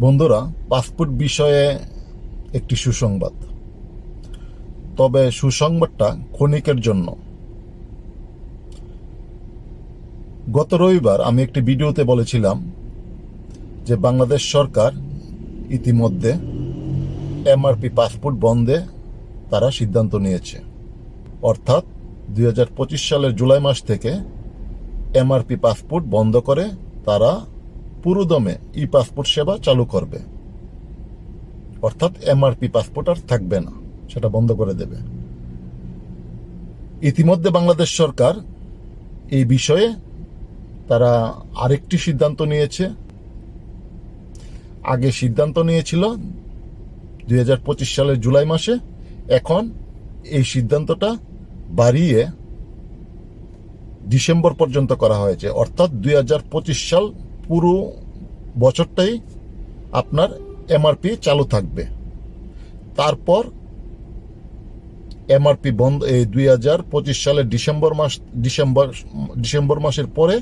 বন্ধুরা, পাসপোর্ট বিষয়ে একটি সুসংবাদ। তবে সুসংবাদটা ক্ষণিকের জন্য। গত রবিবার আমি একটি ভিডিওতে বলেছিলাম যে বাংলাদেশ সরকার ইতিমধ্যে এমআরপি পাসপোর্ট বন্ধে তারা সিদ্ধান্ত নিয়েছে। অর্থাৎ দু হাজার পঁচিশ সালের জুলাই মাস থেকে এমআরপি পাসপোর্ট বন্ধ করে তারা পুরোদমে ই পাসপোর্ট সেবা চালু করবে। অর্থাৎ এমআরপি পাসপোর্ট আর থাকবে না, সেটা বন্ধ করে দেবে। ইতিমধ্যে বাংলাদেশ সরকার এই বিষয়ে তারা আরেকটি সিদ্ধান্ত নিয়েছে। আগে সিদ্ধান্ত নিয়েছিল দুই হাজার পঁচিশ সালের জুলাই মাসে, এখন এই সিদ্ধান্তটা বাড়িয়ে ডিসেম্বর পর্যন্ত করা হয়েছে। অর্থাৎ দুই হাজার পঁচিশ সাল পুরো বছরটাই আপনার এমআরপি চালু থাকবে। তারপর এমআরপি বন্ধ, এই দুই হাজার পঁচিশ সালের ডিসেম্বর মাস, ডিসেম্বর ডিসেম্বর মাসের পরে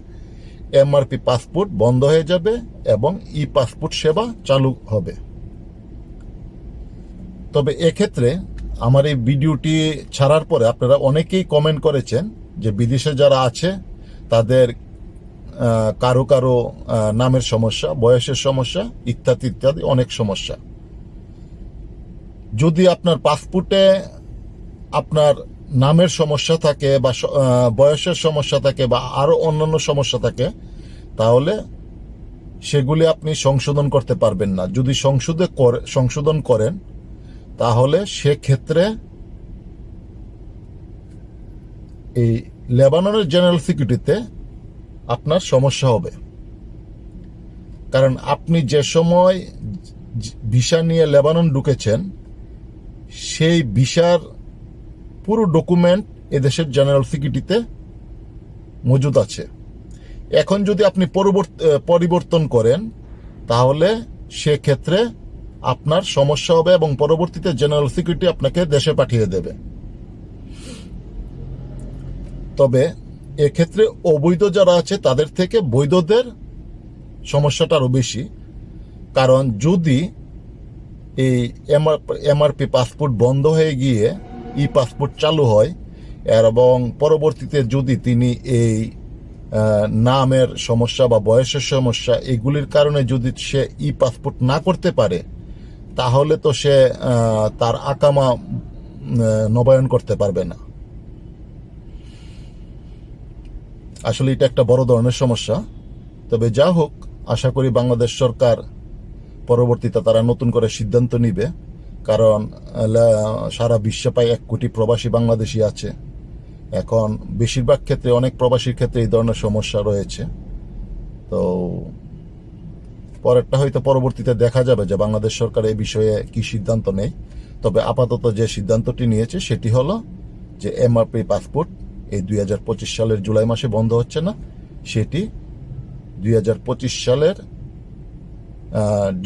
এমআরপি পাসপোর্ট বন্ধ হয়ে যাবে এবং ই পাসপোর্ট সেবা চালু হবে। তবে এক্ষেত্রে আমার এই ভিডিওটি ছাড়ার পরে আপনারা অনেকেই কমেন্ট করেছেন যে বিদেশে যারা আছে, তাদের কারও কারও নামের সমস্যা, বয়সের সমস্যা, ইত্যাদি ইত্যাদি, অনেক সমস্যা। যদি আপনার পাসপোর্টে আপনার নামের সমস্যা থাকে বা বয়সের সমস্যা থাকে বা আরও অন্যান্য সমস্যা থাকে, তাহলে সেগুলি আপনি সংশোধন করতে পারবেন না। যদি সংশোধে সংশোধন করেন, তাহলে সেক্ষেত্রে এই লেবাননের জেনারেল সিকিউরিটিতে আপনার সমস্যা হবে। কারণ আপনি যে সময় ভিসা নিয়ে লেবানন ঢুকেছেন, সেই ভিসার পুরো ডকুমেন্ট এদেশের জেনারেল সিকিউরিটিতে মজুদ আছে। এখন যদি আপনি পরিবর্ত- পরিবর্তন করেন, তাহলে সেক্ষেত্রে আপনার সমস্যা হবে এবং পরবর্তীতে জেনারেল সিকিউরিটি আপনাকে দেশে পাঠিয়ে দেবে। তবে এক্ষেত্রে অবৈধ যারা আছে, তাদের থেকে বৈধদের সমস্যাটা আরও বেশি। কারণ যদি এই এমআরপি পাসপোর্ট বন্ধ হয়ে গিয়ে ই পাসপোর্ট চালু হয় এবং পরবর্তীতে যদি তিনি এই নামের সমস্যা বা বয়সের সমস্যা এগুলির কারণে যদি সে ই পাসপোর্ট না করতে পারে, তাহলে তো সে তার আকামা নবায়ন করতে পারবে না। আসলে এটা একটা বড় ধরনের সমস্যা। তবে যা হোক, আশা করি বাংলাদেশ সরকার পরবর্তীতে তারা নতুন করে সিদ্ধান্ত নিবে। কারণ সারা বিশ্বে প্রায় এক কোটি প্রবাসী বাংলাদেশি আছে। এখন বেশিরভাগ ক্ষেত্রে, অনেক প্রবাসীর ক্ষেত্রে এই ধরনের সমস্যা রয়েছে। তো পরেরটা হয়তো পরবর্তীতে দেখা যাবে যে বাংলাদেশ সরকার এই বিষয়ে কি সিদ্ধান্ত নেয়। তবে আপাতত যে সিদ্ধান্তটি নিয়েছে, সেটি হলো যে এমআরপি পাসপোর্ট এই দুই হাজার পঁচিশ সালের জুলাই মাসে বন্ধ হচ্ছে না, সেটি দুই হাজার পঁচিশ সালের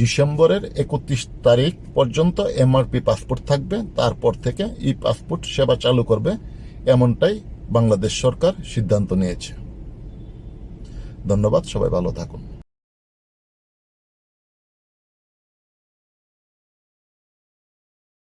ডিসেম্বরের একত্রিশ তারিখ পর্যন্ত এমআরপি পাসপোর্ট থাকবে, তারপর থেকে ই পাসপোর্ট সেবা চালু করবে, এমনটাই বাংলাদেশ সরকার সিদ্ধান্ত নিয়েছে। ধন্যবাদ, সবাই ভালো থাকুন।